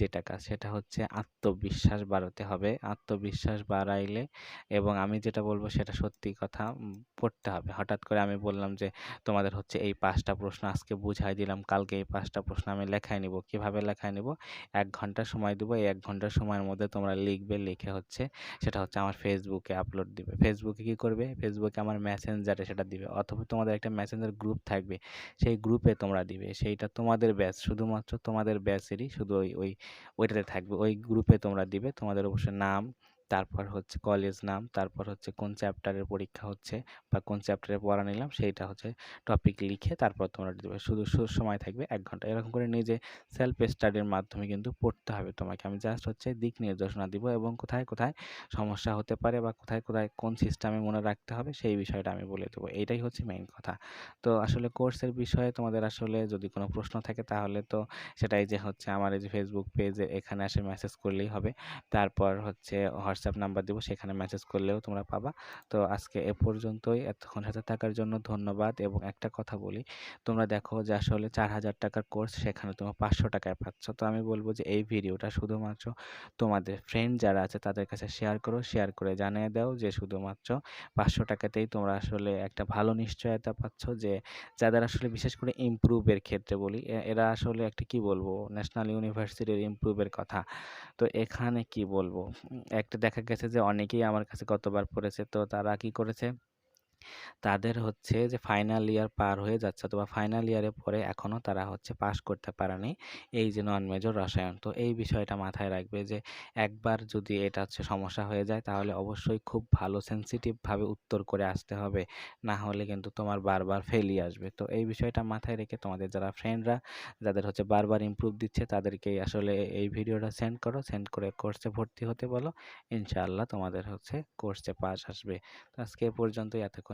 যেটা কাজ, সেটা হচ্ছে আত্মবিশ্বাস বাড়াতে হবে। আত্মবিশ্বাস বাড়াইলে এবং আমি যেটা বলব সেটা সত্যি কথা পড়তে হবে। হঠাৎ করে আমি বললাম যে, তোমাদের হচ্ছে এই পাঁচটা প্রশ্ন আজকে বুঝাই দিলাম, কালকে এই পাঁচটা প্রশ্ন আমি লেখায় নিব। কীভাবে লেখায় নিব? এক ঘণ্টা সময় দেবো, এই এক ঘণ্টার সময়ের মধ্যে তোমরা লিখবে, লিখে হচ্ছে সেটা হচ্ছে আমার ফেসবুকে আপলোড দিবে। ফেসবুকে কি করবে? ফেসবুকে আমার মেসেঞ্জারে সেটা দিবে। অথবা তোমাদের একটা মেসেঞ্জার গ্রুপ থাকবে, সেই গ্রুপে তোমরা দিবে। সেইটা তোমাদের ব্যাচ শুধুমাত্র তোমাদের ব্যাচেরই শুধু ওই ওই ওইটাতে থাকবে। ওই গ্রুপে তোমরা দিবে। তোমাদের অবশ্যই নাম তারপর হচ্ছে কলেজ নাম, তারপর হচ্ছে কোন চ্যাপ্টারের পরীক্ষা হচ্ছে বা কোন চ্যাপ্টারে পড়া নিলাম সেইটা হচ্ছে টপিক লিখে তারপর তোমরা দেবে। শুধু সময় থাকবে এক ঘণ্টা। এরকম করে নিজে সেলফ স্টাডির মাধ্যমে কিন্তু পড়তে হবে তোমাকে। আমি জাস্ট হচ্ছে দিক নির্দেশনা দিব এবং কোথায় কোথায় সমস্যা হতে পারে বা কোথায় কোথায় কোন সিস্টেমে মনে রাখতে হবে সেই বিষয়টা আমি বলে দেবো। এইটাই হচ্ছে মেইন কথা। তো আসলে কোর্সের বিষয়ে তোমাদের আসলে যদি কোনো প্রশ্ন থাকে তাহলে তো সেটাই যে হচ্ছে আমার এই যে ফেসবুক পেজে এখানে এসে মেসেজ করলেই হবে। তারপর হচ্ছে হোয়াটসঅ্যাপ নাম্বার দেবো, সেখানে মেসেজ করলেও তোমরা পাবা। তো আজকে এ পর্যন্তই। এতক্ষণ সাথে থাকার জন্য ধন্যবাদ এবং একটা কথা বলি। তোমরা দেখো যে আসলে চার হাজার টাকার কোর্স সেখানে তোমরা পাঁচশো টাকায় পাচ্ছ। তো আমি বলব যে এই ভিডিওটা শুধুমাত্র তোমাদের ফ্রেন্ড যারা আছে তাদের কাছে শেয়ার করো শেয়ার করে জানিয়ে দাও যে শুধুমাত্র পাঁচশো টাকাতেই তোমরা আসলে একটা ভালো নিশ্চয়তা পাচ্ছ যে যাদের আসলে বিশেষ করে ইমপ্রুভের ক্ষেত্রে বলি এরা আসলে একটা কি বলব ন্যাশনাল ইউনিভার্সিটির ইমপ্রুভের কথা। তো এখানে কি বলব? একটা দেখা গেছে যে অনেকেই আমার কাছে গতবার পড়েছে। তো তারা কি করেছে? তাদের হচ্ছে যে ফাইনাল ইয়ার পার হয়ে যাচ্ছে অথবা ফাইনাল ইয়ারে পরে এখনও তারা হচ্ছে পাশ করতে পারেনি। এই যে নন মেজর রসায়ন। তো এই বিষয়টা মাথায় রাখবে যে একবার যদি এটা হচ্ছে সমস্যা হয়ে যায় তাহলে অবশ্যই খুব ভালো সেন্সিটিভভাবে উত্তর করে আসতে হবে। না হলে কিন্তু তোমার বারবার ফেলই আসবে। তো এই বিষয়টা মাথায় রেখে তোমাদের যারা ফ্রেন্ডরা যাদের হচ্ছে বারবার ইমপ্রুভ দিচ্ছে তাদেরকে আসলে এই ভিডিওটা সেন্ড করো। সেন্ড করে কোর্সে ভর্তি হতে বলো। ইনশাআল্লাহ তোমাদের হচ্ছে কোর্সে পাস আসবে। তো আজকে এ পর্যন্তই। এতক্ষণ